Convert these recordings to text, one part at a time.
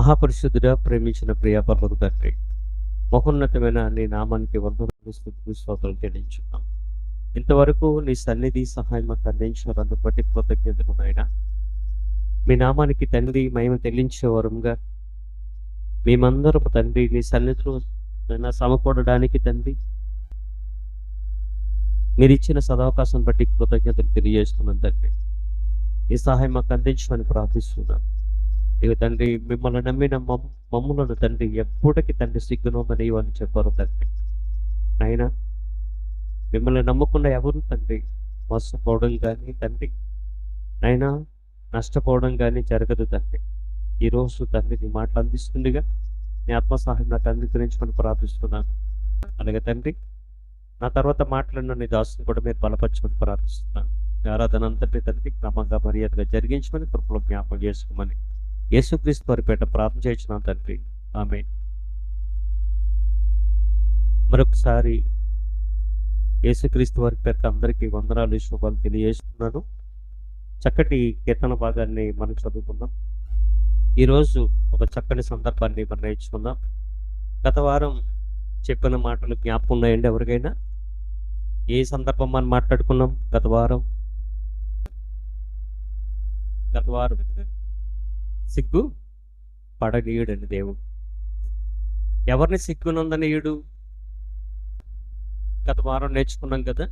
మహాపరిశుద్ధుడా ప్రేమించిన ప్రియ తండ్రి. మహోన్నతమైన నీ నామానికి వందనాలు స్తుతులు చెల్లించున్నాం. ఇంతవరకు నీ సన్నిధి సహాయం మాకు అందించినందుకు బట్టి కృతజ్ఞతలు నాయన. మీ నామానికి తండ్రి మహిమ చెల్లించే మేమందరం తండ్రి నీ సన్నిధిలో సమకూడడానికి తండ్రి మీరు ఇచ్చిన సదావకాశం బట్టి కృతజ్ఞతలు తెలియజేస్తున్నాం తండ్రి. ఈ సహాయం మాకు అందించమని ప్రార్థిస్తున్నాను ఇక తండ్రి మిమ్మల్ని నమ్మిన మమ్ మమ్ములను తండ్రి ఎప్పటికీ తండ్రి సిగ్గునోమని అని చెప్పారు తండ్రి. నాయన మిమ్మల్ని నమ్మకుండా ఎవరు తండ్రి? మోసపోవడం కానీ తండ్రి. నాయన నష్టపోవడం కానీ జరగదు తండ్రి. ఈరోజు తండ్రి నీ మాటలు అందిస్తుండగా నీ ఆత్మ సహాయం నాకు అంగీకరించమని ప్రార్థిస్తున్నాను. అలాగే తండ్రి నా తర్వాత మాట్లాడిన నీ దాసుని కూడా మీరు బలపరచమని ప్రార్థిస్తున్నాను. ఆరాధన అంతటి తండ్రి క్రమంగా మర్యాదగా జరిగించమని కృపలో జ్ఞాపకం చేసుకోమని యేసుక్రీస్తు వారి పేట ప్రార్థన చేసిన తండ్రి. ఆమె మరొకసారి యేసుక్రీస్తు వారి పేట అందరికీ వందనాలు శుభాలు తెలియజేస్తున్నాను. చక్కటి కీర్తన భాగాన్ని మనం చదువుకుందాం. ఈరోజు ఒక చక్కటి సందర్భాన్ని మనం నేర్చుకుందాం. గత వారం చెప్పిన మాటలు జ్ఞాపకం ఉన్నాయండి ఎవరికైనా? ఏ సందర్భం మనం మాట్లాడుకున్నాం గత వారం? గత వారం. సిగ్గు పడనీయుడని దేవుడు. ఎవరిని సిగ్గునందనీయుడు? గత వారం నేర్చుకున్నాం కదా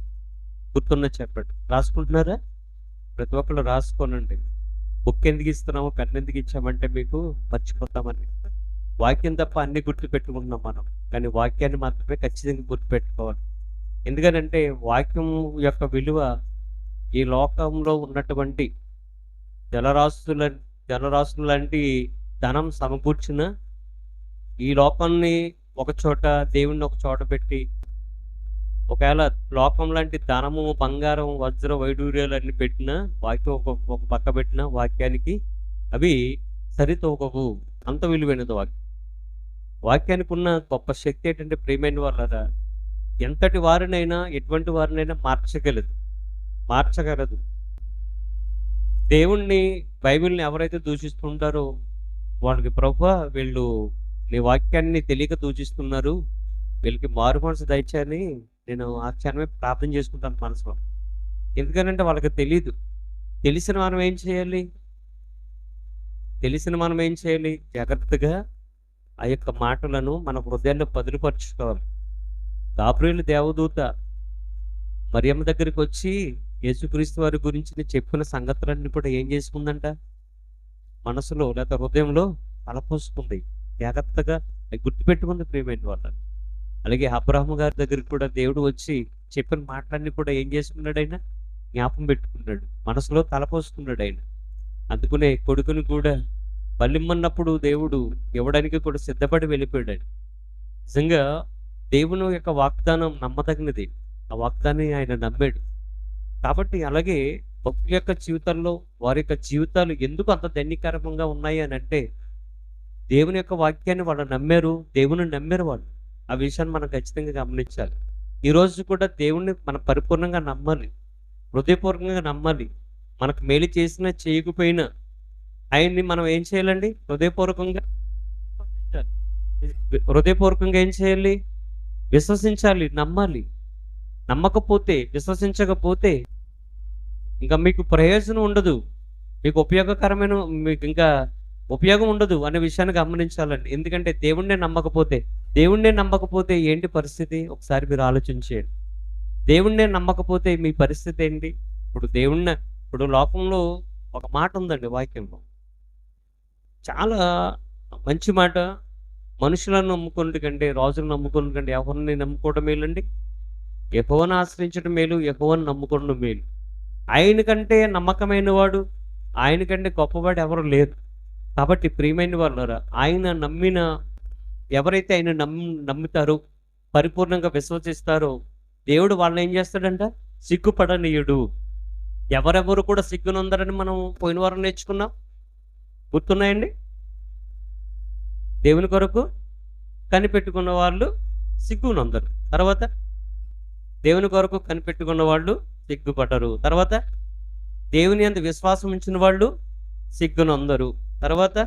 గుర్తున్న చెప్పండి. రాసుకుంటున్నారా? ప్రతి ఒక్కళ్ళు రాసుకోనండి. బుక్ ఎందుకు ఇస్తున్నాము పెన్ ఎందుకు ఇచ్చామంటే మీకు మర్చిపోతామని. వాక్యం తప్ప అన్ని గుర్తు పెట్టుకుంటున్నాం మనం కానీ వాక్యాన్ని మాత్రమే ఖచ్చితంగా గుర్తు పెట్టుకోవాలి ఎందుకనంటే వాక్యం యొక్క విలువ ఈ లోకంలో ఉన్నటువంటి జలరాశుల జనరాశులు లాంటి ధనం సమకూర్చిన ఈ లోకాన్ని ఒక చోట దేవుణ్ణి ఒక చోట పెట్టి ఒకవేళ లోకం లాంటి ధనము బంగారం వజ్ర వైడూర్యాలు అన్ని పెట్టిన వాక్యం ఒక ఒక పక్క పెట్టిన వాక్యానికి అవి సరితూగవు. అంత విలువైనది వాక్యం. వాక్యానికి ఉన్న గొప్ప శక్తి ఏంటంటే ప్రేమైన వాళ్ళరా ఎంతటి వారినైనా ఎటువంటి వారినైనా మార్చగలదు. మార్చగలదు. దేవుణ్ణి బైబిల్ని ఎవరైతే దూషిస్తుంటారో వాళ్ళకి ప్రభు వీళ్ళు నీ వాక్యాన్ని తెలియక దూషిస్తున్నారు. వీళ్ళకి మారు మనసు దయచని నేను ఆ క్షణమే ప్రార్థన చేసుకుంటాను మనసులో. ఎందుకనంటే వాళ్ళకి తెలియదు తెలిసిన మనం ఏం చేయాలి? తెలిసిన మనం ఏం చేయాలి? జాగ్రత్తగా ఆ యొక్క మాటలను మన హృదయాల్లో పదులుపరుచుకోవాలి గాబ్రియలు దేవదూత మరియమ్మ దగ్గరికి వచ్చి యేసుక్రీస్తు వారి గురించి చెప్పిన సంగతులన్నీ కూడా ఏం చేసుకుందంట? మనసులో లేదా హృదయంలో తలపోసుకుంది జాగ్రత్తగా గుర్తుపెట్టుకుంది ప్రియమైన వాళ్ళని. అలాగే అబ్రహం గారి దగ్గరికి కూడా దేవుడు వచ్చి చెప్పిన మాటలన్నీ కూడా ఏం చేసుకున్నాడు ఆయన? జ్ఞాపం పెట్టుకున్నాడు. మనసులో తలపోసుకున్నాడు ఆయన. అందుకునే కొడుకుని కూడా బలిమ్మన్నప్పుడు దేవుడు ఇవ్వడానికి కూడా సిద్ధపడి వెళ్ళిపోయాడు నిజంగా దేవుని యొక్క వాగ్దానం నమ్మదగినది. ఆ వాగ్దాన్ని ఆయన నమ్మాడు. కాబట్టి అలాగే భక్తుల యొక్క జీవితాల్లో వారి యొక్క జీవితాలు ఎందుకు అంత ధన్యకరంగా ఉన్నాయి అని అంటే దేవుని యొక్క వాక్యాన్ని వాళ్ళు నమ్మారు దేవుని నమ్మారు వాళ్ళు. ఆ విషయాన్ని మనం ఖచ్చితంగా గమనించాలి. ఈరోజు కూడా దేవుణ్ణి మనం పరిపూర్ణంగా నమ్మాలి. హృదయపూర్వకంగా నమ్మాలి. మనకు మేలు చేసినా చేయకపోయినా ఆయన్ని మనం ఏం చేయాలండి? హృదయపూర్వకంగా హృదయపూర్వకంగా ఏం చేయాలి? విశ్వసించాలి నమ్మాలి. నమ్మకపోతే విశ్వసించకపోతే ఇంకా మీకు ప్రయోజనం ఉండదు. మీకు ఉపయోగకరమైన మీకు ఇంకా ఉపయోగం ఉండదు అనే విషయాన్ని గమనించాలండి. ఎందుకంటే దేవుణ్ణే నమ్మకపోతే దేవుణ్ణే నమ్మకపోతే ఏంటి పరిస్థితి? ఒకసారి మీరు ఆలోచించేయండి దేవుణ్ణే నమ్మకపోతే మీ పరిస్థితి ఏంటి? ఇప్పుడు దేవుణ్ణ ఇప్పుడు లోకంలో ఒక మాట ఉందండి వాక్యంలో. చాలా మంచి మాట. మనుషులను నమ్ముకున్నట్టు కంటే రాజులను నమ్ముకున్న కంటే ఎవరిని నమ్ముకోవడం ఏంటండి యెహోవాను ఆశ్రయించడం మేలు యెహోవాను నమ్ముకోవడం మేలు. ఆయన కంటే నమ్మకమైన వాడు ఆయన కంటే గొప్పవాడు ఎవరు లేరు. కాబట్టి ప్రియమైన వాళ్ళు ఆయన నమ్మిన ఎవరైతే ఆయన నమ్మి నమ్ముతారో పరిపూర్ణంగా విశ్వసిస్తారో దేవుడు వాళ్ళని ఏం చేస్తాడంట? సిగ్గుపడనీయుడు. ఎవరెవరు కూడా సిగ్గునందరని మనం పోయిన వారం నేర్చుకున్నాం. గుర్తున్నాయండి? దేవుని కొరకు కనిపెట్టుకున్న వాళ్ళు సిగ్గునందరు. తర్వాత దేవుని కొరకు కనిపెట్టుకున్న వాళ్ళు సిగ్గుపడరు. తర్వాత దేవుని అంత విశ్వాసం ఉంచిన వాళ్ళు సిగ్గునందరు. తర్వాత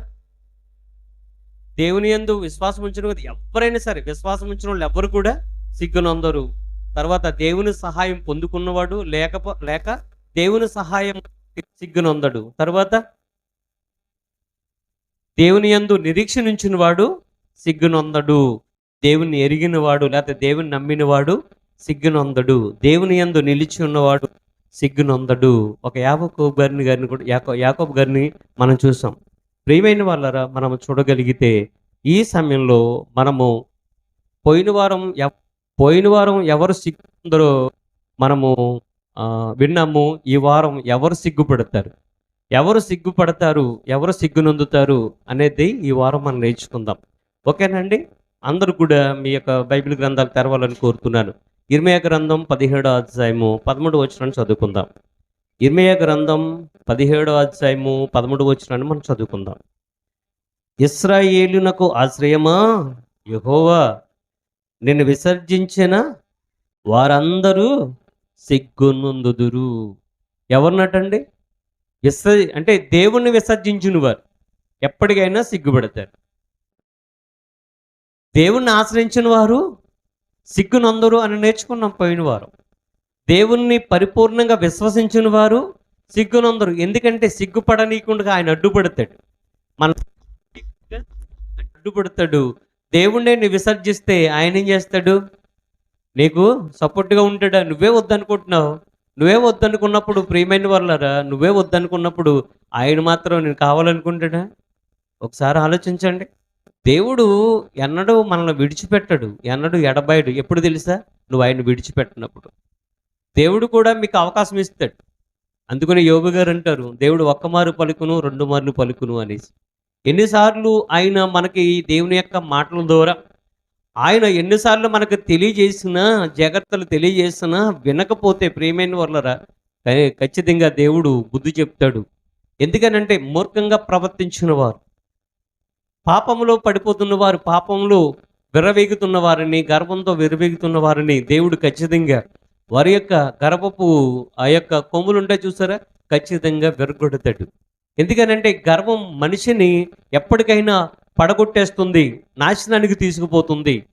దేవుని యందు విశ్వాసం ఉంచిన ఎవరైనా సరే విశ్వాసం ఉంచిన వాళ్ళు ఎవ్వరు కూడా సిగ్గునందరు. తర్వాత దేవుని సహాయం పొందుకున్నవాడు లేకపో లేక దేవుని సహాయం సిగ్గునందడు. తర్వాత దేవుని యందు నిరీక్షణించిన వాడు సిగ్గునొందడు. దేవుని ఎరిగిన వాడు లేకపోతే దేవుని నమ్మిన వాడు సిగ్గునొందడు. దేవుని యందు నిలిచి ఉన్నవాడు సిగ్గునొందడు. ఒక యాకోబు గారిని గారిని కూడా యాకో యాకోబు గారిని మనం చూసాం. ప్రియమైన వాళ్ళరా మనం చూడగలిగితే ఈ సమయంలో మనము పోయిన వారం ఎవ్- పోయిన వారం ఎవరు సిగ్గుందరో మనము విన్నాము. ఈ వారం ఎవరు సిగ్గుపడతారు? ఎవరు సిగ్గుపడతారు? ఎవరు సిగ్గునందుతారు? అనేది ఈ వారం మనం నేర్చుకుందాం. ఓకేనండి? అందరూ కూడా మీ యొక్క బైబిల్ గ్రంథాలు తెరవాలని కోరుతున్నాను. ఇర్మయ గ్రంథం పదిహేడో అధ్యాయము పదమూడు వచ్చినాన్ని చదువుకుందాం. ఇర్మయ గ్రంథం పదిహేడో అధ్యాయము పదమూడు వచ్చినాన్ని మనం చదువుకుందాం. ఇస్రాయేలునకు ఆశ్రయమా? యహోవా నిన్ను విసర్జించిన వారందరూ సిగ్గునందుదురు. ఎవరినటండి? విస అంటే దేవుణ్ణి విసర్జించిన వారు ఎప్పటికైనా సిగ్గుపడతారు. దేవుణ్ణి ఆశ్రయించిన వారు సిగ్గునందరు అని నేర్చుకున్నాం పోయిన వారు దేవుణ్ణి పరిపూర్ణంగా విశ్వసించిన వారు సిగ్గునందరు. ఎందుకంటే సిగ్గుపడనీయకుండా ఆయన అడ్డుపడతాడు. మన అడ్డుపడతాడు. దేవుణ్ణి నీ విసర్జిస్తే ఆయన ఏం చేస్తాడు? నీకు సపోర్ట్గా ఉంటాడా? నువ్వే వద్దనుకుంటున్నావు. నువ్వే వద్దనుకున్నప్పుడు ప్రియమైన వాళ్ళరా? నువ్వే వద్దనుకున్నప్పుడు ఆయన మాత్రం నేను కావాలనుకుంటాడా? ఒకసారి ఆలోచించండి. దేవుడు ఎన్నడూ మనల్ని విడిచిపెట్టడు ఎన్నడూ ఎడబాయడు. ఎప్పుడు తెలుసా? నువ్వు ఆయన విడిచిపెట్టినప్పుడు. దేవుడు కూడా మీకు అవకాశం ఇస్తాడు. అందుకని యోగ గారు అంటారు దేవుడు ఒక్క మారు పలుకును రెండు మార్లు పలుకును అనేసి. ఎన్నిసార్లు ఆయన మనకి దేవుని యొక్క మాటల ద్వారా ఆయన ఎన్నిసార్లు మనకు తెలియజేసినా జాగ్రత్తలు తెలియజేసినా వినకపోతే ప్రేమైన వాళ్ళరా ఖచ్చితంగా దేవుడు బుద్ధి చెప్తాడు. ఎందుకనంటే మూర్ఖంగా ప్రవర్తించిన వారు. పాపంలో పడిపోతున్న వారు పాపంలో విరవేగుతున్న వారిని గర్భంతో విరవేగుతున్న వారిని దేవుడు ఖచ్చితంగా వారి యొక్క గర్భపు ఆ యొక్క కొమ్ములుంటే చూసారా? ఖచ్చితంగా విరగొడతాడు. ఎందుకనంటే గర్వం మనిషిని ఎప్పటికైనా పడగొట్టేస్తుంది నాశనానికి తీసుకుపోతుంది.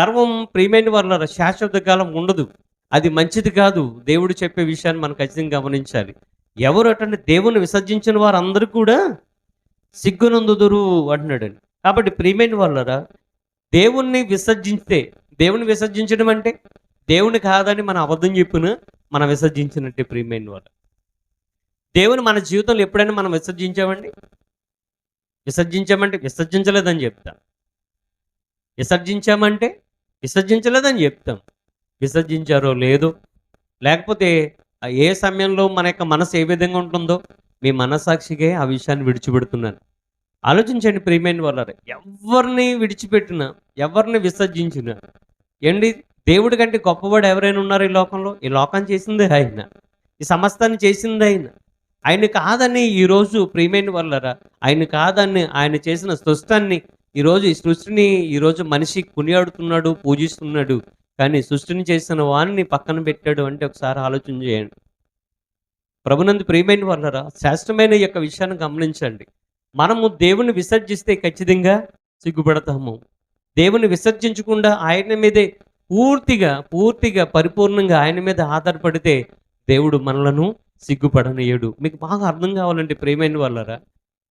గర్వం ప్రియమైన వాళ్ళ శాశ్వత కాలం ఉండదు. అది మంచిది కాదు. దేవుడు చెప్పే విషయాన్ని మనం ఖచ్చితంగా గమనించాలి. ఎవరు అటువంటి దేవుని విసర్జించిన వారందరూ కూడా సిగ్గునందుదురు అంటున్నాడు కాబట్టి ప్రియమైన వాళ్ళరా దేవుణ్ణి విసర్జించితే దేవుని విసర్జించడం అంటే దేవుని కాదని మనం అబద్ధం చెప్పిన మనం విసర్జించినట్టే ప్రియమైన వాళ్ళు. దేవుని మన జీవితంలో ఎప్పుడైనా మనం విసర్జించామండి? విసర్జించామంటే విసర్జించలేదని చెప్తాం. విసర్జించామంటే విసర్జించలేదని చెప్తాం. విసర్జించారో లేదో లేకపోతే ఏ సమయంలో మన యొక్క మనసు ఏ విధంగా ఉంటుందో మీ మనసాక్షికే ఆ విషయాన్ని విడిచిపెడుతున్నాను. ఆలోచించండి ప్రియమైన వాళ్ళారు ఎవరిని విడిచిపెట్టినా ఎవరిని విసర్జించినా ఏంటి దేవుడి కంటే గొప్పవాడు ఎవరైనా ఉన్నారు ఈ లోకంలో? ఈ లోకాన్ని చేసింది ఆయన. ఈ సమస్తాన్ని చేసింది ఆయన. ఆయన కాదని ఈరోజు ప్రియమైన వాళ్ళరా ఆయన కాదని ఆయన చేసిన సృష్టాన్ని ఈరోజు ఈ సృష్టిని ఈరోజు మనిషి కొనియాడుతున్నాడు పూజిస్తున్నాడు. కానీ సృష్టిని చేసిన వాడిని పక్కన పెట్టాడు అంటే ఒకసారి ఆలోచన చేయండి. ప్రభునందు ప్రియమైన వాళ్ళరా శ్రేష్టమైన యొక్క విషయాన్ని గమనించండి. మనము దేవుని విసర్జిస్తే ఖచ్చితంగా సిగ్గుపడతాము. దేవుని విసర్జించకుండా ఆయన మీదే పూర్తిగా పూర్తిగా పరిపూర్ణంగా ఆయన మీద ఆధారపడితే దేవుడు మనలను సిగ్గుపడనీయడు. మీకు బాగా అర్థం కావాలండి ప్రేమైన వాళ్ళరా.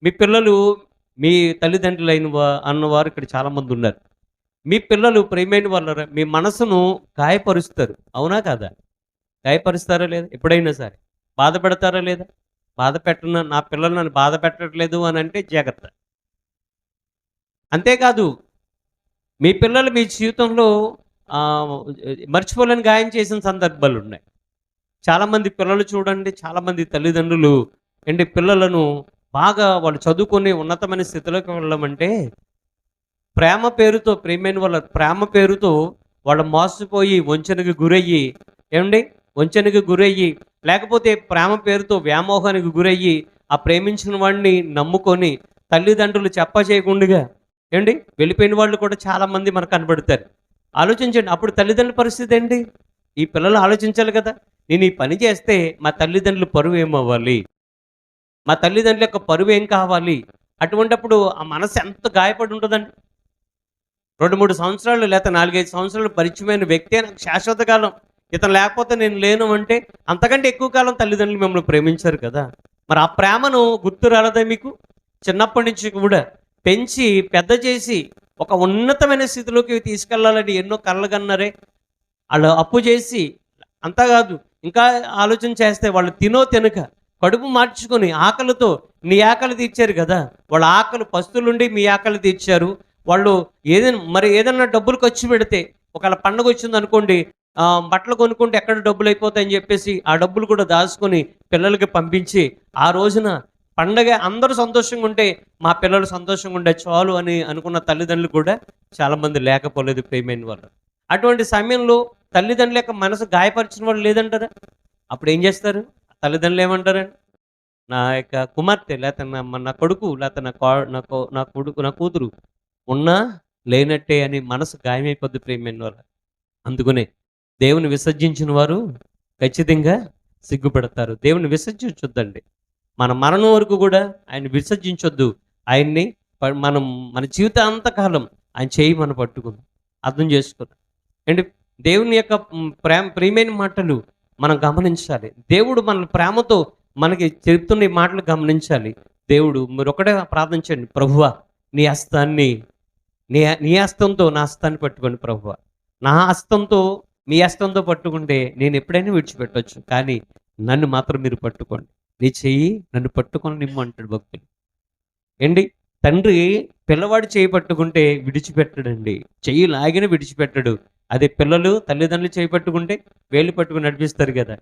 మీ పిల్లలు మీ తల్లిదండ్రులైన వా అన్నవారు ఇక్కడ చాలామంది ఉన్నారు. మీ పిల్లలు ప్రేమైన వాళ్ళరా మీ మనసును గాయపరుస్తారు. అవునా కాదా? గాయపరుస్తారా లేదా? ఎప్పుడైనా సరే. బాధ పెడతారా లేదా? బాధ పెట్టను నా పిల్లలు నన్ను బాధ పెట్టట్లేదు అని అంటే జాగ్రత్త. అంతేకాదు మీ పిల్లలు మీ జీవితంలో మర్చిపోలేని గాయం చేసిన సందర్భాలు ఉన్నాయి. చాలామంది పిల్లలు చూడండి చాలామంది తల్లిదండ్రులు ఏంటి పిల్లలను బాగా వాళ్ళు చదువుకొని ఉన్నతమైన స్థితిలోకి వెళ్ళమంటే ప్రేమ పేరుతో ప్రేమైన వాళ్ళ ప్రేమ పేరుతో వాళ్ళు మోసపోయి వంచనకు గురయ్యి ఏమండి? వంచనకు గురయ్యి లేకపోతే ప్రేమ పేరుతో వ్యామోహానికి గురయ్యి ఆ ప్రేమించిన వాడిని నమ్ముకొని తల్లిదండ్రులు చెప్ప చేయకుండా ఏమండి? వెళ్ళిపోయిన వాళ్ళు కూడా చాలామంది మనకు కనబడతారు. ఆలోచించండి అప్పుడు తల్లిదండ్రుల పరిస్థితి ఏంటి? ఈ పిల్లలు ఆలోచించాలి కదా. నేను ఈ పని చేస్తే మా తల్లిదండ్రులు పరువు ఏమవ్వాలి మా తల్లిదండ్రుల యొక్క పరువు ఏం కావాలి? అటువంటప్పుడు ఆ మనసు ఎంత గాయపడి ఉంటుందండి. రెండు మూడు సంవత్సరాలు లేకపోతే నాలుగైదు సంవత్సరాలు పరిచయమైన వ్యక్తి నాకు శాశ్వత కాలం. ఇతను లేకపోతే నేను లేను అంటే అంతకంటే ఎక్కువ కాలం తల్లిదండ్రులు మిమ్మల్ని ప్రేమించారు కదా. మరి ఆ ప్రేమను గుర్తు రాలేదా మీకు? చిన్నప్పటి నుంచి కూడా పెంచి పెద్ద చేసి ఒక ఉన్నతమైన స్థితిలోకి తీసుకెళ్ళాలని ఎన్నో కళ్ళు కన్నారే. వాళ్ళు అప్పు చేసి అంతా కాదు ఇంకా ఆలోచన చేస్తే వాళ్ళు తినో తినక కడుపు మార్చుకొని ఆకలితో నీ ఆకలి తీర్చారు కదా. వాళ్ళ ఆకలి పస్తులుండి మీ ఆకలి తీర్చారు. వాళ్ళు ఏదైనా మరి ఏదైనా డబ్బులు ఖర్చు పెడితే ఒకవేళ పండుగ వచ్చింది అనుకోండి బట్టలు కొనుక్కుంటే ఎక్కడ డబ్బులు అయిపోతాయని చెప్పేసి ఆ డబ్బులు కూడా దాచుకొని పిల్లలకి పంపించి ఆ రోజున పండగ అందరూ సంతోషంగా ఉంటే మా పిల్లలు సంతోషంగా ఉండే చాలు అని అనుకున్న తల్లిదండ్రులు కూడా చాలామంది లేకపోలేదు పేమెంట్ వాళ్ళు అటువంటి సమయంలో తల్లిదండ్రుల యొక్క మనసు గాయపరిచిన వాళ్ళు లేదంటారా? అప్పుడు ఏం చేస్తారు? తల్లిదండ్రులు ఏమంటారండి నా యొక్క కుమార్తె లేకపోతే నా మన- నా కొడుకు లేకపోతే నా కో నా కో- నా కొడుకు నా కూతురు ఉన్నా లేనట్టే అని మనసు గాయమైపోద్ది ప్రేమైన వాళ్ళ అందుకునే దేవుని విసర్జించిన వారు ఖచ్చితంగా సిగ్గుపడతారు. దేవుని విసర్జించొద్దండి మన మరణం వరకు కూడా ఆయన విసర్జించొద్దు. ఆయన్ని మనం మన జీవితాంతకాలం ఆయన చేయి మనం పట్టుకుందాం. అర్థం చేసుకుందాం అండ్ దేవుని యొక్క ప్రేమ ప్రియమైన మాటలు మనం గమనించాలి. దేవుడు మన ప్రేమతో మనకి చెప్తున్న ఈ మాటలు గమనించాలి. దేవుడు మీరు ఒకటే ప్రార్థించండి ప్రభువ నీ హస్తాన్ని నీ నీ హస్తంతో నా హస్తాన్ని పట్టుకోండి ప్రభువ. నా హస్తంతో మీ అస్తంతో పట్టుకుంటే నేను ఎప్పుడైనా విడిచిపెట్టవచ్చు కానీ నన్ను మాత్రం మీరు పట్టుకోండి. నీ చెయ్యి నన్ను పట్టుకొని నిమ్ము అంటాడు భక్తులు ఏంటి? తండ్రి పిల్లవాడు చేయి పట్టుకుంటే విడిచిపెట్టడండి. చెయ్యి లాగిన విడిచిపెట్టడు. అదే పిల్లలు తల్లిదండ్రులు చేయి పట్టుకుంటే వేలు పట్టుకుని నడిపిస్తారు కదా.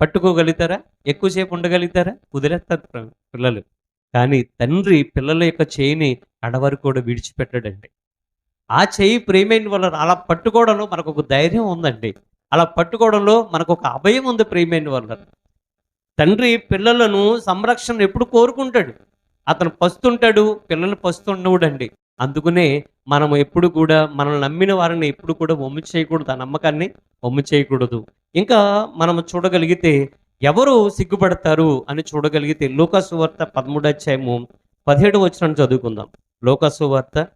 పట్టుకోగలుగుతారా? ఎక్కువసేపు ఉండగలుగుతారా? కుదిరేస్తారు పిల్లలు. కానీ తండ్రి పిల్లల యొక్క చేయిని అడవరు కూడా విడిచిపెట్టడండి. ఆ చేయి ప్రేమైన వల్ల అలా పట్టుకోవడంలో మనకు ఒక ధైర్యం ఉందండి. అలా పట్టుకోవడంలో మనకు ఒక అభయం ఉంది ప్రేమైన వల్ల. తండ్రి పిల్లలను సంరక్షణ ఎప్పుడు కోరుకుంటాడు? అతను పస్తుంటాడు పిల్లలు పస్తుండవుడండి. అందుకనే మనం ఎప్పుడు కూడా మనల్ని నమ్మిన వారిని ఎప్పుడు కూడా ఒమ్ము చేయకూడదు. ఆ నమ్మకాన్ని ఒమ్ము చేయకూడదు. ఇంకా మనం చూడగలిగితే ఎవరు సిగ్గుపడతారు అని చూడగలిగితే లోకాసు వార్త పదమూడు అధ్యాయము పదిహేడు వచనం చదువుకుందాం. లోకాసు వార్త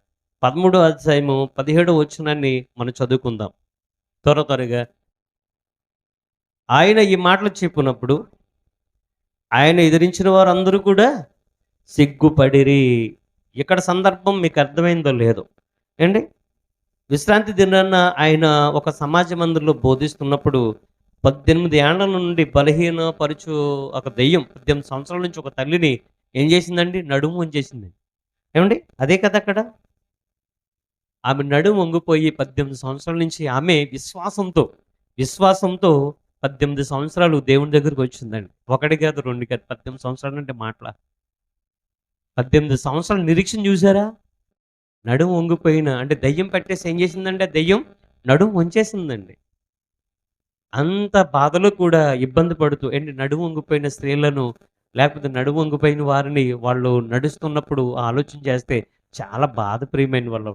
పదమూడో అధ్యాయము పదిహేడు వచ్చినాన్ని మనం చదువుకుందాం. త్వర త్వరగా. ఆయన ఈ మాటలు చెప్పినప్పుడు ఆయన ఎదిరించిన వారందరూ కూడా సిగ్గుపడిరి. ఇక్కడ సందర్భం మీకు అర్థమైందో లేదో. ఏంటి? విశ్రాంతి దినాన్న ఆయన ఒక సమాజ మందిరంలో బోధిస్తున్నప్పుడు పద్దెనిమిది ఏళ్ళ నుండి బలహీన పరుచు ఒక దెయ్యం పద్దెనిమిది సంవత్సరాల నుంచి ఒక తల్లిని ఏం చేసిందండి? నడుము వంచేసింది. ఏమండి? అదే కదా అక్కడ? ఆమె నడుము వంగిపోయి పద్దెనిమిది సంవత్సరాల నుంచి ఆమె విశ్వాసంతో విశ్వాసంతో పద్దెనిమిది సంవత్సరాలు దేవుని దగ్గరికి వచ్చిందండి. ఒకటి కాదు రెండు కాదు పద్దెనిమిది సంవత్సరాలు అంటే మాటల. పద్దెనిమిది సంవత్సరాలు నిరీక్షణ చూసారా? నడుము వంగిపోయిన అంటే దయ్యం పెట్టేసి ఏం చేసిందంటే దయ్యం నడుము వంచేసిందండి. అంత బాధలో కూడా ఇబ్బంది పడుతూ ఏంటి నడుము వంగిపోయిన స్త్రీలను లేకపోతే నడుము వంగిపోయిన వారిని వాళ్ళు నడుస్తున్నప్పుడు ఆలోచన చేస్తే చాలా బాధ ప్రియమైన వాళ్ళు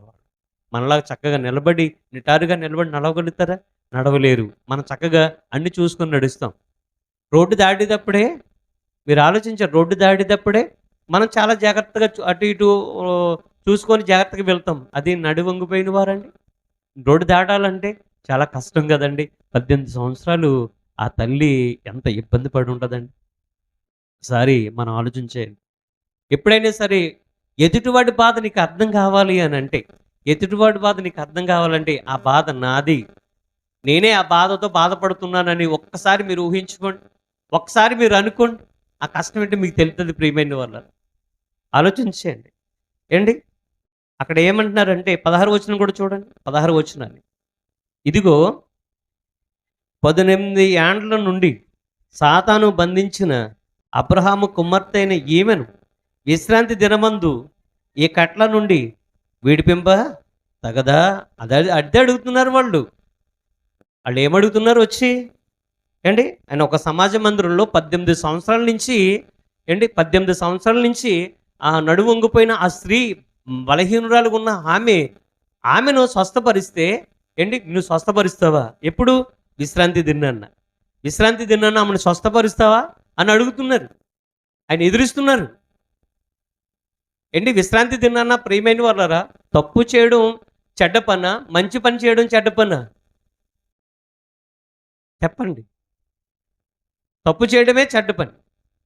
మనలా చక్కగా నిలబడి నిటారుగా నిలబడి నడవగలుగుతారా? నడవలేరు. మనం చక్కగా అన్ని చూసుకొని నడుస్తాం. రోడ్డు దాటేటప్పుడే మీరు ఆలోచించారు రోడ్డు దాటేటప్పుడే మనం చాలా జాగ్రత్తగా చూ- అటు ఇటు చూసుకొని జాగ్రత్తగా వెళ్తాం. అది నడి వంగిపోయిన వారండి. రోడ్డు దాటాలంటే చాలా కష్టం కదండి. పద్దెనిమిది సంవత్సరాలు ఆ తల్లి ఎంత ఇబ్బంది పడి ఉంటుందండి. సారి మనం ఆలోచించేయండి ఎప్పుడైనా సరే ఎదుటివాడి బాధ నీకు అర్థం కావాలి అని అంటే ఎదుటివాడి బాధ నీకు అర్థం కావాలంటే ఆ బాధ నాది. నేనే ఆ బాధతో బాధపడుతున్నానని ఒక్కసారి మీరు ఊహించుకోండి. ఒక్కసారి మీరు అనుకోండి. ఆ కష్టం ఏంటి మీకు తెలుస్తుంది ప్రియమైన వాళ్ళ. ఆలోచించేయండి. ఏంటి? అక్కడ ఏమంటున్నారంటే పదహారు వచనం కూడా చూడండి. పదహారు వచనాన్ని ఇదిగో పద్దెనిమిది ఏండ్ల నుండి సాతాను బంధించిన అబ్రహాము కుమార్తె అయిన ఈమెను విశ్రాంతి దినమందు ఈ కట్ల నుండి వీడిపింప? తగదా? అదే అదే అడుగుతున్నారు వాళ్ళు. వాళ్ళు ఏమడుగుతున్నారు వచ్చి? ఏంటి? ఆయన ఒక సమాజ మందిరంలో పద్దెనిమిది సంవత్సరాల నుంచి ఏంటి? పద్దెనిమిది సంవత్సరాల నుంచి ఆ నడువు వంగిపోయిన ఆ స్త్రీ బలహీనురాలు ఉన్న ఆమె ఆమెను స్వస్థపరిస్తే ఏంటి? నువ్వు స్వస్థపరుస్తావా? ఎప్పుడు? విశ్రాంతి దిన్నాన్న విశ్రాంతి దిన్నాన్న ఆమెను స్వస్థపరుస్తావా? అని అడుగుతున్నారు. ఆయన ఎదురిస్తున్నారు. ఏంటి విశ్రాంతి దినాన్న ప్రియమైన వాళ్ళరా? తప్పు చేయడం చెడ్డ పన్న మంచి పని చేయడం చెడ్డ పన్న చెప్పండి. తప్పు చేయడమే చెడ్డ పని.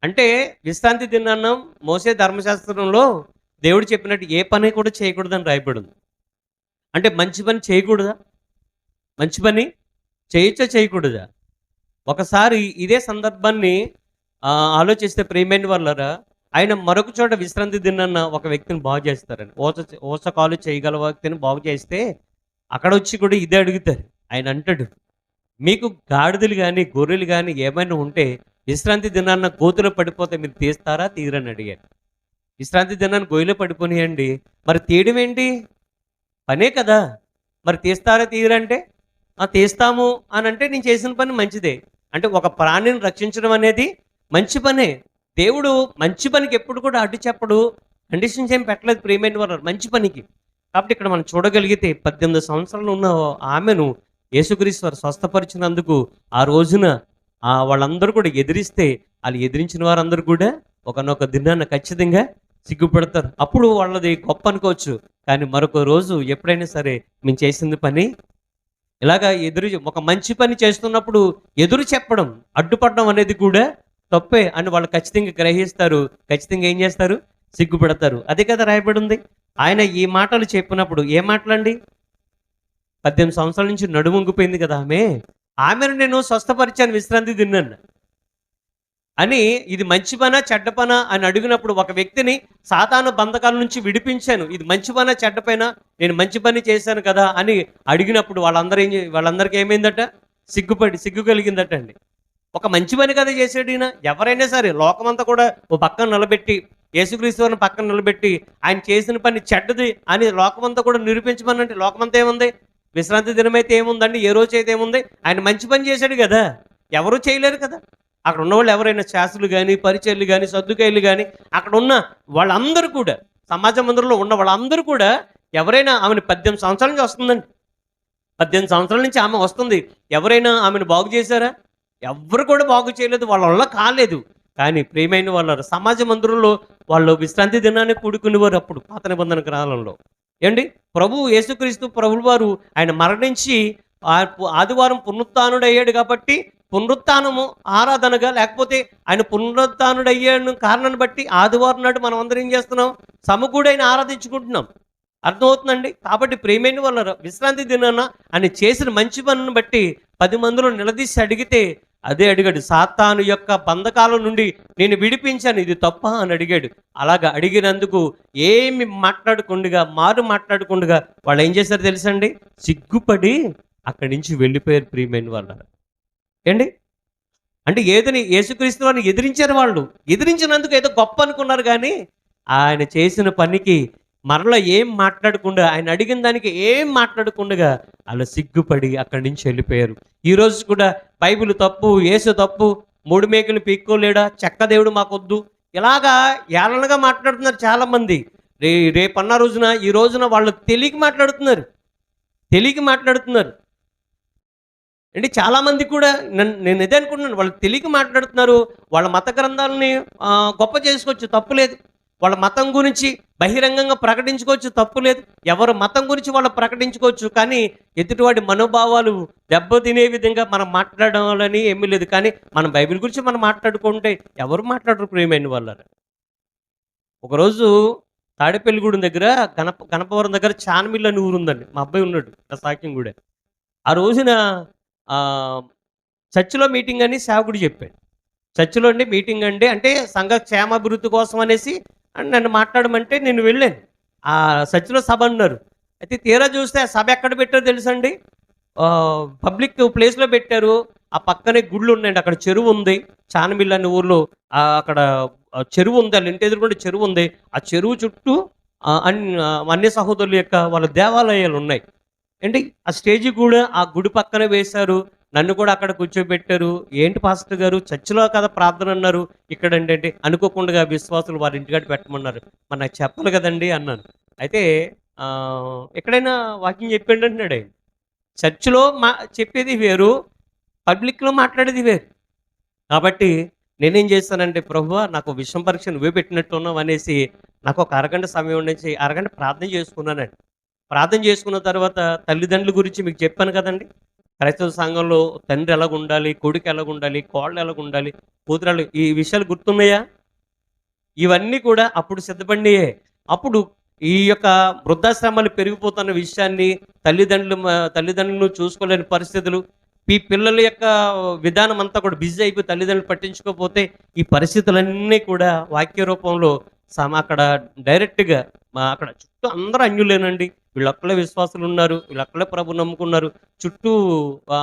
అంటే విశ్రాంతి దినాన్న మోసే ధర్మశాస్త్రంలో దేవుడు చెప్పినట్టు ఏ పని కూడా చేయకూడదని రాయబడింది. అంటే మంచి పని చేయకూడదా? మంచి పని చేయొచ్చా చేయకూడదా? ఒకసారి ఇదే సందర్భాన్ని ఆలోచిస్తే ప్రేమైన వాళ్ళరా ఆయన మరొక చోట విశ్రాంతి దినన్న ఒక వ్యక్తిని బాగు చేస్తారని. ఓస ఓసకాలు చేయగల వ్యక్తిని బాగు చేస్తే అక్కడ వచ్చి కూడా ఇదే అడుగుతారు. ఆయన అంటాడు మీకు గాడిదలు కానీ గొర్రెలు కానీ ఏమైనా ఉంటే విశ్రాంతి దినాన్న గోతులో పడిపోతే మీరు తీస్తారా తీరని అడిగారు విశ్రాంతి దినాన్ని గొయ్యిలో పడిపోనియండి. మరి తీయడం ఏంటి? పనే కదా. మరి తీస్తారా తీయరంటే "ఆ, తీస్తాము అని అంటే నేను చేసిన పని మంచిదే. అంటే ఒక ప్రాణిని రక్షించడం అనేది మంచి పనే. దేవుడు మంచి పనికి ఎప్పుడు కూడా అడ్డు చెప్పడు. కండిషన్స్ ఏం పెట్టలేదు ప్రేమైన వారు. మంచి పనికి. కాబట్టి ఇక్కడ మనం చూడగలిగితే పద్దెనిమిది సంవత్సరాలు ఉన్న ఆమెను యేసుక్రీస్తు వారు స్వస్థపరిచినందుకు ఆ రోజున ఆ వాళ్ళందరూ కూడా ఎదిరిస్తే వాళ్ళు ఎదిరించిన వారందరూ కూడా ఒకనొక దినాన్న ఖచ్చితంగా సిగ్గుపడతారు. అప్పుడు వాళ్ళది గొప్ప అనుకోవచ్చు. కానీ మరొక రోజు ఎప్పుడైనా సరే మేము చేసింది పని ఇలాగా ఎదురు ఒక మంచి పని చేస్తున్నప్పుడు ఎదురు చెప్పడం అడ్డుపడడం అనేది కూడా తప్పే అని వాళ్ళు ఖచ్చితంగా గ్రహిస్తారు. ఖచ్చితంగా ఏం చేస్తారు? సిగ్గుపడతారు. అదే కదా రాయబడి ఉంది ఆయన ఈ మాటలు చెప్పినప్పుడు ఏ మాటలండి? పద్దెనిమిది సంవత్సరాల నుంచి నడుముంగిపోయింది కదా ఆమె. ఆమెను నేను స్వస్థపరిచాను విశ్రాంతి తిన్నాను అని ఇది మంచి పన చెడ్డ పన అని అడిగినప్పుడు ఒక వ్యక్తిని సాధారణ బంధకాల నుంచి విడిపించాను. ఇది మంచి పన చెడ్డ పైన? నేను మంచి పని చేశాను కదా అని అడిగినప్పుడు వాళ్ళందరూ ఏం వాళ్ళందరికీ ఏమైందట? సిగ్గుపడి సిగ్గు కలిగిందట అండి ఒక మంచి పని కదా చేసాడు ఈయన. ఎవరైనా సరే లోకమంతా కూడా ఓ పక్కన నిలబెట్టి యేసుక్రీస్తుని పక్కన నిలబెట్టి ఆయన చేసిన పని చెడ్డది అని లోకమంతా కూడా నిరూపించమనంటే లోకమంతా ఏముంది? విశ్రాంతి దినం అయితే ఏముందండి? ఏ రోజు అయితే ఏముంది? ఆయన మంచి పని చేశాడు కదా. ఎవరు చేయలేరు కదా. అక్కడ ఉన్న వాళ్ళు ఎవరైనా శాస్త్రులు కానీ పరిచయలు కానీ సర్దుకాయలు కానీ అక్కడ ఉన్న వాళ్ళందరూ కూడా సమాజ మందిరంలో ఉన్న వాళ్ళందరూ కూడా ఎవరైనా ఆమెను పద్దెనిమిది సంవత్సరాల నుంచి వస్తుందండి. పద్దెనిమిది సంవత్సరాల నుంచి ఆమె వస్తుంది. ఎవరైనా ఆమెను బాగు చేశారా? ఎవరు కూడా బాగు చేయలేదు వాళ్ళ వల్ల కాలేదు. కానీ ప్రియమైన వాళ్ళ సమాజ మందిరంలో వాళ్ళు విశ్రాంతి దినాన్ని కూడుకునేవారు అప్పుడు పాత నిబంధన కాలంలో ఏండి ప్రభు యేసుక్రీస్తు ప్రభులు వారు ఆయన మరణించి ఆదివారం పునరుత్డయ్యాడు కాబట్టి పునరుత్నము ఆరాధనగా లేకపోతే ఆయన పునరుత్డయ్యాడు కారణాన్ని బట్టి ఆదివారం నాడు మనం అందరం ఏం చేస్తున్నాం? సమకూడైన ఆరాధించుకుంటున్నాం. అర్థమవుతుందండి? కాబట్టి ప్రేమైన వాళ్ళ విశ్రాంతి దినాన ఆయన చేసిన మంచి పనులను బట్టి పది మందిలో నిలదీసి అడిగితే అదే అడిగాడు సాతాను యొక్క బంధకాల నుండి నేను విడిపించాను ఇది తప్ప అని అడిగాడు. అలాగా అడిగినందుకు ఏమి మాట్లాడుకుండగా మారు మాట్లాడుకుండగా వాళ్ళు ఏం చేశారు తెలుసండి? సిగ్గుపడి అక్కడి నుంచి వెళ్ళిపోయారు ప్రియమైన వాళ్ళు ఏండి అంటే ఏదని యేసుక్రీస్తు వారిని ఎదిరించారు వాళ్ళు. ఎదిరించినందుకు ఏదో గొప్ప అనుకున్నారు కానీ ఆయన చేసిన పనికి మరలా ఏం మాట్లాడకుండా ఆయన అడిగిన దానికి ఏం మాట్లాడకుండా అలా సిగ్గుపడి అక్కడి నుంచి వెళ్ళిపోయారు. ఈరోజు కూడా బైబిల్ తప్పు యేసు తప్పు మూడు మేకలు పీక్కోలేడా చెక్క దేవుడు మాకొద్దు. ఇలాగా ఏలనగా మాట్లాడుతున్నారు చాలామంది. రే రేపన్న రోజున ఈ రోజున వాళ్ళు తెలియక మాట్లాడుతున్నారు. తెలియక మాట్లాడుతున్నారు. అంటే చాలామంది కూడా నన్ను నేను ఇదే అనుకుంటున్నాను. వాళ్ళు తెలియక మాట్లాడుతున్నారు. వాళ్ళ మత గ్రంథాలని గొప్ప చేసుకోవచ్చు. తప్పు లేదు. వాళ్ళ మతం గురించి బహిరంగంగా ప్రకటించుకోవచ్చు తప్పు లేదు. ఎవరు మతం గురించి వాళ్ళు ప్రకటించుకోవచ్చు కానీ ఎదుటివాడి మనోభావాలు దెబ్బతినే విధంగా మనం మాట్లాడాలని ఏమీ లేదు. కానీ మనం బైబిల్ గురించి మనం మాట్లాడుకుంటే ఎవరు మాట్లాడరు ప్రియమైన వాళ్ళ ఒకరోజు తాడేపల్లిగూడెం దగ్గర గణప గణపవరం దగ్గర చానమిల్ అని ఊరు ఉందండి. మా అబ్బాయి ఉన్నాడు సాక్యం కూడా ఆ రోజున చర్చిలో మీటింగ్ అని సేవకుడు చెప్పాడు. చర్చిలో అండి మీటింగ్ అండి అంటే సంఘ క్షేమాభివృద్ధి కోసం అనేసి అని నన్ను మాట్లాడమంటే నేను వెళ్ళాను. ఆ సచిన సభ అన్నారు. అయితే తీరా చూస్తే ఆ సభ ఎక్కడ పెట్టారో తెలుసండి? పబ్లిక్ ప్లేస్లో పెట్టారు. ఆ పక్కనే గుళ్ళు ఉన్నాయండి. అక్కడ చెరువు ఉంది. చానమిల్ అనే ఊర్లో అక్కడ చెరువు ఉంది. వాళ్ళ ఇంటి ఎదురుకుండా చెరువు ఉంది. ఆ చెరువు చుట్టూ ఆ, అన్ని సహోదరుల యొక్క వాళ్ళ దేవాలయాలు ఉన్నాయి. ఏంటి? ఆ స్టేజ్ కూడా ఆ గుడి పక్కనే వేశారు. నన్ను కూడా అక్కడ కూర్చోబెట్టారు. ఏంటి పాస్టర్ గారు? చర్చిలో కదా ప్రార్థన అన్నారు. ఇక్కడ ఏంటంటే అనుకోకుండా విశ్వాసులు వారి ఇంటికాడ పెట్టమన్నారు. మరి నాకు చెప్పాలి కదండి అన్నాను. అయితే ఎక్కడైనా వాకింగ్ చెప్పండి అంటున్నాడు ఆయన. చర్చిలో మా చెప్పేది వేరు పబ్లిక్లో మాట్లాడేది వేరు. కాబట్టి నేనేం చేస్తానంటే ప్రభు నాకు విషం పరీక్ష నువ్వే పెట్టినట్టున్నావు అనేసి నాకు ఒక అరగంట సమయం నుంచి అరగంట ప్రార్థన చేసుకున్నానండి. ప్రార్థన చేసుకున్న తర్వాత తల్లిదండ్రుల గురించి మీకు చెప్పాను కదండి. క్రైస్తవ సంఘంలో తండ్రి ఎలాగ ఉండాలి కొడుకు ఎలాగ ఉండాలి కోళ్ళు ఎలాగ ఉండాలి కూతురాలు ఈ విషయాలు గుర్తున్నాయా? ఇవన్నీ కూడా అప్పుడు సిద్ధపడినాయే. అప్పుడు ఈ యొక్క వృద్ధాశ్రమాలు పెరిగిపోతున్న విషయాన్ని తల్లిదండ్రులు తల్లిదండ్రులను చూసుకోలేని పరిస్థితులు ఈ పిల్లల యొక్క విధానం అంతా కూడా బిజీ అయిపోయి తల్లిదండ్రులు పట్టించుకోకపోతే ఈ పరిస్థితులన్నీ కూడా వాక్య రూపంలో సమ అక్కడ డైరెక్ట్గా మా అక్కడ చుట్టూ అందరూ అన్యులేనండి. వీళ్ళొక్కలే విశ్వాసులు ఉన్నారు వీళ్ళొక్కలే ప్రభు నమ్ముకున్నారు. చుట్టూ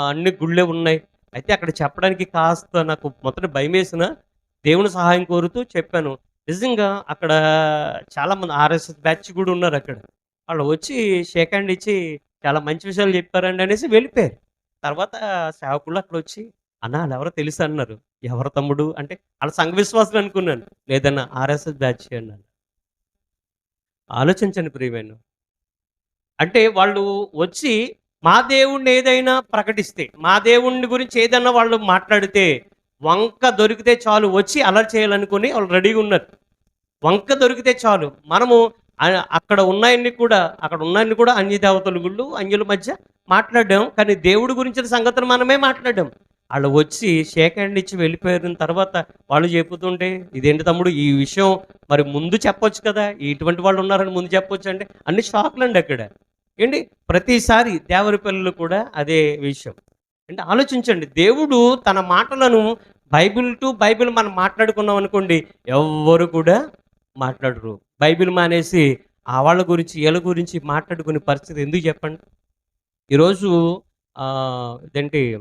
అన్ని గుళ్ళే ఉన్నాయి. అయితే అక్కడ చెప్పడానికి కాస్త నాకు మొదట భయం వేసిన దేవుని సహాయం కోరుతూ చెప్పాను. నిజంగా అక్కడ చాలా మంది ఆర్ఎస్ఎస్ బ్యాచ్ కూడా ఉన్నారు అక్కడ. వాళ్ళు వచ్చి షేక్ హ్యాండ్ ఇచ్చి చాలా మంచి విషయాలు చెప్పారండి అనేసి వెళ్ళిపోయారు. తర్వాత సేవకులు అక్కడ వచ్చి అన్న వాళ్ళు ఎవరో తెలుసు? అన్నారు. ఎవరు తమ్ముడు? అంటే వాళ్ళ సంఘ విశ్వాసులు అనుకున్నాను. లేదన్నా ఆర్ఎస్ఎస్ బ్యాచ్ అన్నాను ఆలోచించండి ప్రియమైన అంటే వాళ్ళు వచ్చి మా దేవుణ్ణి ఏదైనా ప్రకటిస్తే మా దేవుణ్ణి గురించి ఏదైనా వాళ్ళు మాట్లాడితే వంక దొరికితే చాలు వచ్చి అలర్ట్ చేయాలనుకుని వాళ్ళు రెడీగా ఉన్నారు. వంక దొరికితే చాలు. మనము అక్కడ ఉన్నాయన్ని కూడా అక్కడ ఉన్నాయన్ని కూడా అన్య దేవతలు గుళ్ళు అన్యుల మధ్య మాట్లాడాం. కానీ దేవుడి గురించిన సంగతులు మనమే మాట్లాడాం. వాళ్ళు వచ్చి షేక్ హ్యాండ్ ఇచ్చి వెళ్ళిపోయిన తర్వాత వాళ్ళు చెప్పుతుంటే ఇదేంటి తమ్ముడు ఈ విషయం మరి ముందు చెప్పొచ్చు కదా? ఇటువంటి వాళ్ళు ఉన్నారని ముందు చెప్పొచ్చు అంటే అన్ని షాక్లు అండి అక్కడ. ఏంటి? ప్రతిసారి దేవరి పిల్లలు కూడా అదే విషయం. అంటే ఆలోచించండి దేవుడు తన మాటలను బైబిల్ టు బైబిల్ మనం మాట్లాడుకున్నాం అనుకోండి ఎవ్వరు కూడా మాట్లాడరు. బైబిల్ మానేసి ఆ వాళ్ళ గురించి వీళ్ళ గురించి మాట్లాడుకునే పరిస్థితి ఎందుకు చెప్పండి? ఈరోజు ఇదేంటి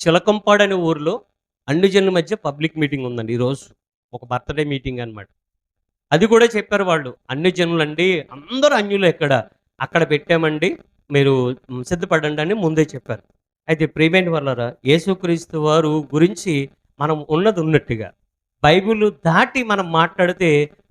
చిలకంపాడు అనే ఊరిలో అన్ని జనుల మధ్య పబ్లిక్ మీటింగ్ ఉందండి ఈరోజు ఒక బర్త్డే మీటింగ్ అనమాట అది కూడా చెప్పారు వాళ్ళు. అన్ని జనులండి అందరూ అన్యులు ఎక్కడ అక్కడ పెట్టామండి మీరు సిద్ధపడండి అని ముందే చెప్పారు. అయితే ప్రియమైన వాళ్ళరా యేసుక్రీస్తు వారు గురించి మనం ఉన్నది ఉన్నట్టుగా బైబిల్ దాటి మనం మాట్లాడితే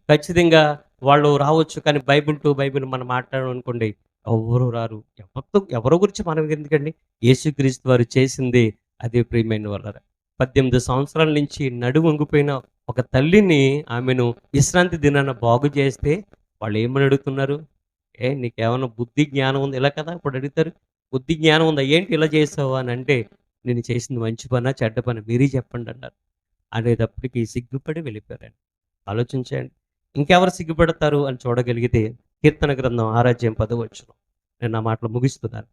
ఖచ్చితంగా వాళ్ళు రావచ్చు కానీ బైబిల్ టు బైబిల్ మనం మాట్లాడడం అనుకోండి ఎవరు రారు. ఎవరితో ఎవరి గురించి మనం ఎందుకండి? యేసుక్రీస్తు వారు చేసింది అదే ప్రియమైన వాళ్ళ పద్దెనిమిది సంవత్సరాల నుంచి నడుము వంగిపోయిన ఒక తల్లిని ఆమెను విశ్రాంతి దినాన బాగు చేస్తే వాళ్ళు ఏమని అడుగుతున్నారు? ఏ నీకేమైనా బుద్ధి జ్ఞానం ఉంది? ఇలా కదా ఇప్పుడు అడుగుతారు. బుద్ధి జ్ఞానం ఉందా? ఏంటి ఇలా చేసావు అని అంటే నేను చేసింది మంచి పనా చెడ్డ పని? మీరే చెప్పండి అన్నారు. అనేటప్పటికి సిగ్గుపడి వెళ్ళిపోయారండి. ఆలోచించండి. ఇంకెవరు సిగ్గుపడతారు అని చూడగలిగితే కీర్తన గ్రంథం ఆరాధ్యం పదవచ్చును నేను నా మాటలు ముగిస్తున్నాను.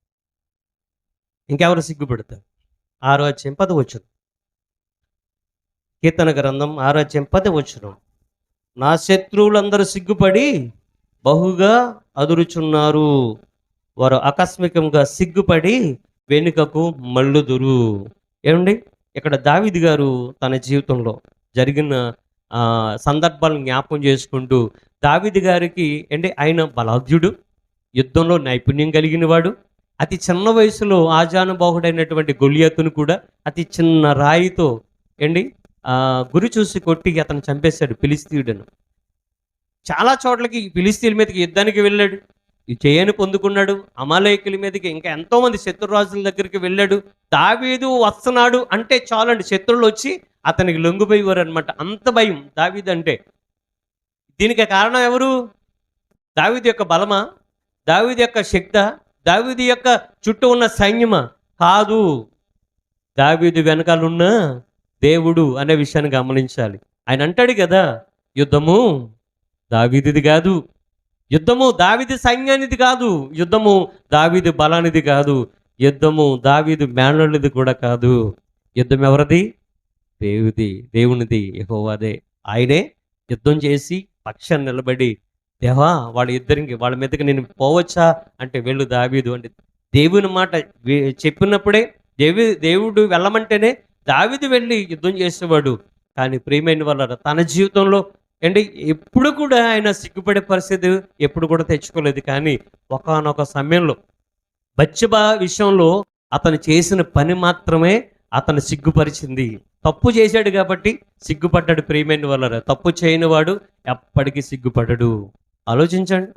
ఇంకెవరు సిగ్గుపడతారు? ఆరాధ్యం వచ్చును కీర్తన గ్రంథం ఆరాధ్యం పదవచ్చును. నా శత్రువులందరూ సిగ్గుపడి బహుగా అదురుచున్నారు. వారు ఆకస్మికంగా సిగ్గుపడి వెనుకకు మళ్ళుదురు. ఏమండి? ఇక్కడ దావిది గారు తన జీవితంలో జరిగిన సందర్భాలను జ్ఞాపకం చేసుకుంటూ దావిది గారికి అంటే ఆయన బలాఢ్యుడు యుద్ధంలో నైపుణ్యం కలిగిన వాడు అతి చిన్న వయసులో ఆజానుబాహుడైనటువంటి గొలియతును కూడా అతి చిన్న రాయితో ఏండి గురి చూసి కొట్టి అతను చంపేశాడు పిలిస్తీయుడను చాలా చోట్లకి పిలిస్తీల మీదకి యుద్ధానికి వెళ్ళాడు. ఈ చేయని పొందుకున్నాడు. అమాలయకుల మీదకి ఇంకా ఎంతోమంది శత్రురాజుల దగ్గరికి వెళ్ళాడు. దావీదు వస్తున్నాడు అంటే చాలండి. శత్రువులు వచ్చి అతనికి లొంగిపోయేవారు అనమాట అంత భయం దావీదు అంటే. దీనికి కారణం ఎవరు? దావీదు యొక్క బలమా? దావీదు యొక్క శక్త? దావీదు యొక్క చుట్టూ ఉన్న సైన్యమా? కాదు. దావీదు వెనకాలన్న దేవుడు అనే విషయాన్ని గమనించాలి. ఆయన అంటాడు కదా యుద్ధము దావీదిది కాదు. యుద్ధము దావిది సైన్యానిది కాదు. యుద్ధము దావీది బలానిది కాదు. యుద్ధము దావీదు మేనళ్ళది కూడా కాదు. యుద్ధం ఎవరిది? దేవుది దేవునిది ఎహోవాదే ఆయనే యుద్ధం చేసి పక్షాన్ని నిలబడి దేవా వాళ్ళ ఇద్దరికి వాళ్ళ మీదకి నేను పోవచ్చా? అంటే వెళ్ళు దావీదు అంటే దేవుని మాట చెప్పినప్పుడే దేవి దేవుడు వెళ్ళమంటేనే దావీదు వెళ్ళి యుద్ధం చేసేవాడు. కానీ ప్రియమైన వాళ్ళ తన జీవితంలో అంటే ఎప్పుడు కూడా ఆయన సిగ్గుపడే పరిస్థితి ఎప్పుడు కూడా తెచ్చుకోలేదు. కానీ ఒకానొక సమయంలో బచ్చబా విషయంలో అతను చేసిన పని మాత్రమే అతను సిగ్గుపరిచింది. తప్పు చేశాడు కాబట్టి సిగ్గుపడ్డాడు ప్రియమైన వాళ్ళ తప్పు చేయని వాడు ఎప్పటికీ సిగ్గుపడడు. ఆలోచించండి.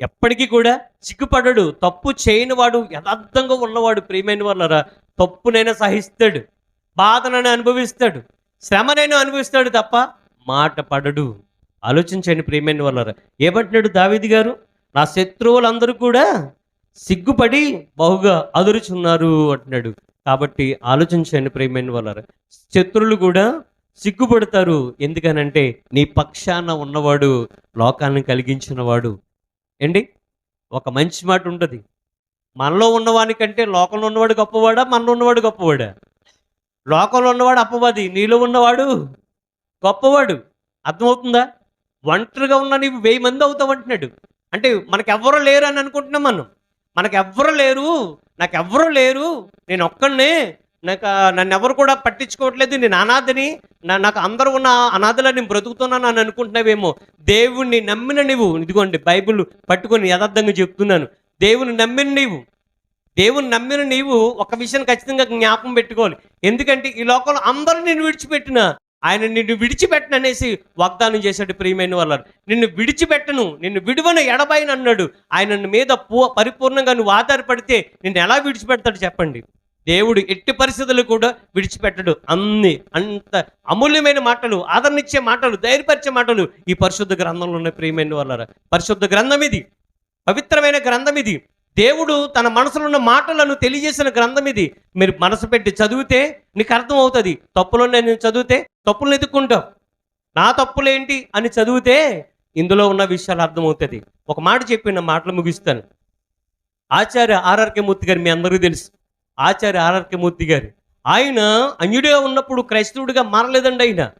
ఎప్పటికీ కూడా సిగ్గుపడడు. తప్పు చేయని వాడు యథార్థంగా ఉన్నవాడు ప్రియమైన వాళ్ళరా తప్పునైనా సహిస్తాడు. బాధనైనా అనుభవిస్తాడు. శ్రమనైనా అనుభవిస్తాడు తప్ప మాట పడడు. ఆలోచించండి ప్రియమైన వాళ్ళరా ఏమంటున్నాడు దావిది గారు? నా శత్రువులందరూ కూడా సిగ్గుపడి బహుగా అదురుచున్నారు అంటున్నాడు. కాబట్టి ఆలోచించండి ప్రియమైన వాళ్ళ శత్రువులు కూడా సిగ్గుపడతారు. ఎందుకనంటే నీ పక్షాన ఉన్నవాడు లోకాన్ని కలిగించినవాడు. ఏంటి? ఒక మంచి మాట ఉంటుంది. మనలో ఉన్నవానికంటే లోకంలో ఉన్నవాడు గొప్పవాడా? మనలో ఉన్నవాడు గొప్పవాడా? లోకంలో ఉన్నవాడు అప్పవాది నీలో ఉన్నవాడు గొప్పవాడు. అర్థమవుతుందా? ఒంటరిగా ఉన్న నీవు వెయ్యి మంది అవుతావు అంటున్నాడు. అంటే మనకెవ్వరూ లేరు అని అనుకుంటున్నాం మనం. మనకెవ్వరు లేరు. నాకెవ్వరూ లేరు. నేను ఒక్కడినే. నాకు నన్ను ఎవరు కూడా పట్టించుకోవట్లేదు. నేను అనాథని నా నాకు అందరూ ఉన్న అనాథలా నేను బ్రతుకుతున్నాను అని అనుకుంటున్నావేమో. దేవుణ్ణి నమ్మిన నీవు ఇదిగోండి బైబిల్ పట్టుకొని యథార్థంగా చెప్తున్నాను. దేవుని నమ్మిన నీవు దేవుని నమ్మిన నీవు ఒక విషయం ఖచ్చితంగా జ్ఞాపకం పెట్టుకోవాలి. ఎందుకంటే ఈ లోకంలో అందరూ నిన్ను విడిచిపెట్టిన ఆయన నిన్ను విడిచిపెట్టను అనేసి వాగ్దానం చేశాడు ప్రియమైన వాళ్ళు నిన్ను విడిచిపెట్టను నిన్ను విడువను ఎడబైన అన్నాడు ఆయన మీద పూ పరిపూర్ణంగా నువ్వు ఆధారపడితే నిన్ను ఎలా విడిచిపెడతాడు చెప్పండి. దేవుడు ఎట్టి పరిస్థితులు కూడా విడిచిపెట్టడు. అన్ని అంత అమూల్యమైన మాటలు ఆదరణిచ్చే మాటలు ధైర్యపరిచే మాటలు ఈ పరిశుద్ధ గ్రంథంలో ఉన్న ప్రియమైన వాళ్ళ పరిశుద్ధ గ్రంథం ఇది. పవిత్రమైన గ్రంథం ఇది. దేవుడు తన మనసులో ఉన్న మాటలను తెలియజేసిన గ్రంథం ఇది. మీరు మనసు పెట్టి చదివితే నీకు అర్థం అవుతుంది. తప్పులు నేను చదివితే తప్పులు ఎదుక్కుంటావు నా తప్పులేంటి అని చదివితే ఇందులో ఉన్న విషయాలు అర్థమవుతుంది ఒక మాట చెప్పిన మాటలు ముగిస్తాను. ఆచార్య ఆర్ఆర్కే మూర్తి గారు మీ అందరికీ తెలుసు. ఆచార్య ఆర్ఆర్కేమూర్తి గారు ఆయన అన్యుడే ఉన్నప్పుడు క్రైస్తవుడిగా మారలేదండి ఆయన.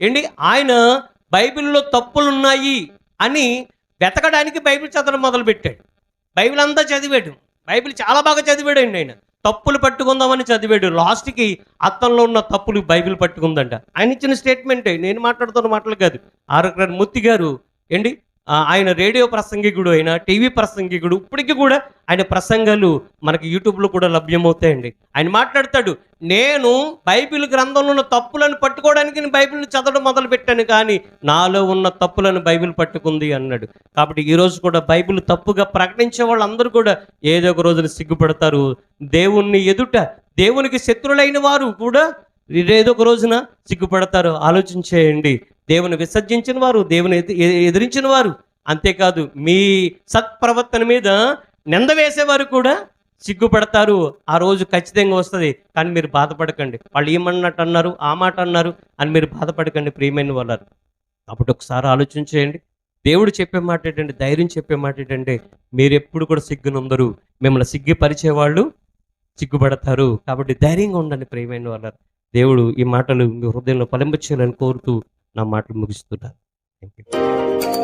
ఏంటి? ఆయన బైబిల్లో తప్పులున్నాయి అని వెతకడానికి బైబిల్ చదవడం మొదలుపెట్టాడు. బైబిల్ అంతా చదివాడు. బైబిల్ చాలా బాగా చదివాడు అండి ఆయన. తప్పులు పట్టుకుందామని చదివాడు. లాస్ట్కి అత్తంలో ఉన్న తప్పులు బైబిల్ పట్టుకుందంట. ఆయన ఇచ్చిన స్టేట్మెంటే. నేను మాట్లాడుతున్న మాటలు కాదు. ఆరోగ్య మూర్తి గారు ఏంటి? ఆయన రేడియో ప్రసంగికుడు అయినా టీవీ ప్రసంగికుడు ఇప్పటికీ కూడా ఆయన ప్రసంగాలు మనకి యూట్యూబ్లో కూడా లభ్యమవుతాయండి. ఆయన మాట్లాడతాడు నేను బైబిల్ గ్రంథంలో ఉన్న తప్పులను పట్టుకోవడానికి నేను బైబిల్ని చదవడం మొదలు పెట్టాను కానీ నాలో ఉన్న తప్పులను బైబిల్ పట్టుకుంది అన్నాడు. కాబట్టి ఈరోజు కూడా బైబిల్ తప్పుగా ప్రకటించే వాళ్ళందరూ కూడా ఏదో ఒక రోజున సిగ్గుపడతారు. దేవుణ్ణి ఎదుట దేవునికి శత్రులైన వారు కూడా ఏదో ఒక రోజున సిగ్గుపడతారు. ఆలోచించేయండి. దేవుని విసర్జించిన వారు దేవుని ఎదిరించిన వారు. అంతేకాదు మీ సత్ప్రవర్తన మీద నింద వేసేవారు కూడా సిగ్గుపడతారు. ఆ రోజు ఖచ్చితంగా వస్తుంది. కానీ మీరు బాధపడకండి. వాళ్ళు ఏమన్నట్టు అన్నారు ఆ మాట అన్నారు అని మీరు బాధపడకండి ప్రియమైన వాళ్ళారు. అప్పుడు ఒకసారి ఆలోచించేయండి దేవుడు చెప్పే మాట ఏంటంటే ధైర్యం చెప్పే మాట ఏంటంటే మీరు ఎప్పుడు కూడా సిగ్గునందరు మిమ్మల్ని సిగ్గుపరిచే వాళ్ళు సిగ్గుపడతారు. కాబట్టి ధైర్యంగా ఉండండి ప్రియమైన వాళ్ళారు. దేవుడు ఈ మాటలు మీ హృదయంలో పలింపచేయాలని కోరుతూ నా మాటలు ముగిస్తున్నాను థ్యాంక్ యూ